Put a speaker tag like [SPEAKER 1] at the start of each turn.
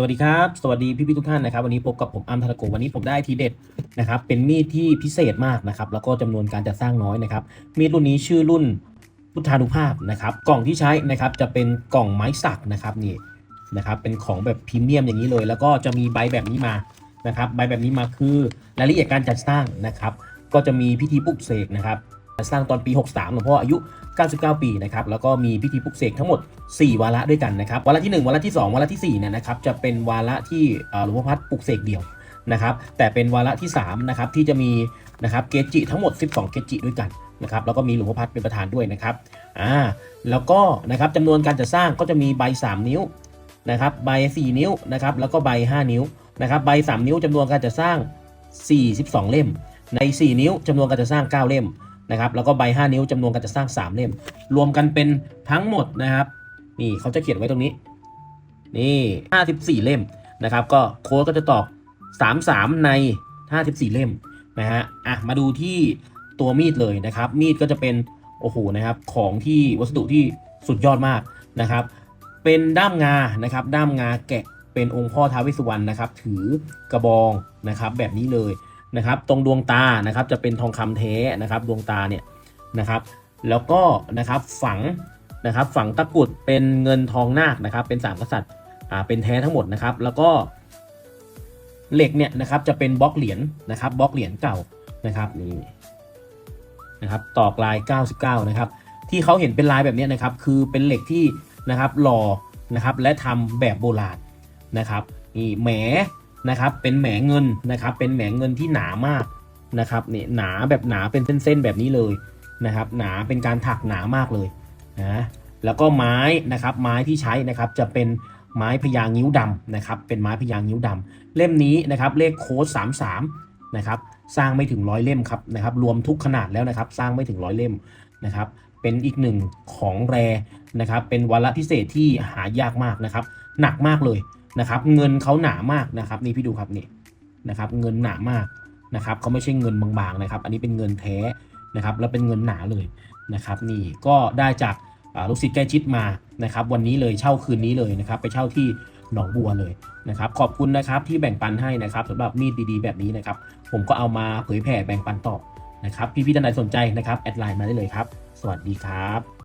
[SPEAKER 1] สวัสดีครับ สวัสดีพี่ๆทุกท่านนะครับ วันนี้พบกับผมอัมธนโกวันนี้ผมได้ทีเด็ดนะครับ เป็นมีดที่พิเศษมากนะครับ แล้วก็จำนวนการจัดสร้างน้อยนะครับ มีดรุ่นนี้ชื่อรุ่นพุทธานุภาพนะครับ กล่องที่ใช้นะครับจะเป็นกล่องไม้สักนะครับนี่นะครับ เป็นของแบบพรีเมียมอย่างนี้เลย แล้วก็จะมีใบแบบนี้มานะครับ ใบแบบนี้มาคือรายละเอียดการจัดสร้างนะครับ ก็จะมีพิธีปลุกเสกนะครับ สร้างตอนปี 63หลวงพ่ออายุ 99 ปีนะครับแล้วก็มีพิธีปลุกเสกทั้งหมด 4 วาระด้วยกันนะครับวาระที่ 1 วาระที่ 2 วาระที่4เนี่ยนะครับจะเป็นวาระที่หลวงพ่อพัดปลุกเสกเดี่ยวนะครับแต่เป็นวาระที่3นะครับที่จะมีนะครับเกจิทั้งหมด 12 เกจิด้วยกันนะครับแล้วก็มีหลวงพ่อพัดเป็นประธานด้วยนะครับอ่าแล้วก็นะครับจำนวนการจัดสร้างก็จะมีใบ 3 นิ้วนะครับใบ 4 นิ้วนะครับแล้วก็ใบ 5 นิ้วนะครับใบ 3 นิ้วจำนวนการจัดสร้าง 42 เล่ม ใน 4 นิ้วจำนวนการจัดสร้าง 9 เล่ม นะครับแล้วก็ใบ 5 นิ้วจำนวนการจะสร้าง 3 เล่ม รวมกันเป็นทั้งหมดนะครับ นี่เขาจะเขียนไว้ตรงนี้ นี่ 54 เล่มนะครับ ก็โค้ดก็จะตอบ33 ใน 54 เล่มนะฮะอะมาดูที่ตัวมีดเลยนะครับ มีดก็จะเป็นโอ้โหนะครับของที่วัสดุที่สุดยอดมากนะครับ เป็นด้ามงานะครับ ด้ามงาแกะเป็นองค์พ่อท้าวเวสสุวรรณนะครับ ถือกระบองนะครับแบบนี้เลย นะครับตรงดวงตานะครับจะเป็นทองคำแท้นะครับดวงตาเนี่ยนะครับ แล้วก็นะครับฝังนะครับฝังตะกุดเป็นเงินทองนาคนะครับ เป็นสามกษัตริย์อ่าเป็นแท้ทั้งหมดนะครับ แล้วก็เหล็กเนี่ยนะครับจะเป็นบล็อกเหรียญนะครับบล็อกเหรียญเก่านะครับนี่นะครับตอกลาย 99 นะครับ ที่เขาเห็นเป็นลายแบบนี้นะครับ คือเป็นเหล็กที่นะครับหล่อนะครับและทำแบบโบราณนะครับนี่แหม นะครับเป็นแหมเงินนะครับเป็นแหมเงินที่หนามากนะครับเนี่ยหนาแบบหนาเป็นเส้นๆแบบนี้เลยนะครับหนาเป็นการถักหนามากเลยนะแล้วก็ไม้นะครับไม้ที่ใช้นะครับจะเป็นไม้พญางิ้วดำนะครับเป็นไม้พญางิ้วดำเล่มนี้นะครับเลขโค้ด33นะครับสร้างไม่ถึงร้อยเล่มครับนะครับรวมทุกขนาดแล้วนะครับสร้างไม่ถึงร้อยเล่มนะครับเป็นอีกหนึ่งของแรนะครับเป็นวาระพิเศษที่หายากมากนะครับหนักมากเลย นะครับเงินเขาหนามากนะครับนี่พี่ดูครับนี่นะครับเงินหนามากนะครับเขาไม่ใช่เงินบางๆนะครับ อันนี้เป็นเงินแท้นะครับแล้วเป็นเงินหนาเลยนะครับนี่ก็ได้จากลูกศิษย์ใกล้ชิดมานะครับ วันนี้เลยเช่าคืนนี้เลยนะครับ ไปเช่าที่หนองบัวเลยนะครับขอบคุณนะครับที่แบ่งปันให้นะครับสำหรับมีดดีๆแบบนี้นะครับ ผมก็เอามาเผยแผ่แบ่งปันต่อนะครับ พี่ๆท่านใดสนใจนะครับแอดไลน์มาได้เลยครับ สวัสดีครับ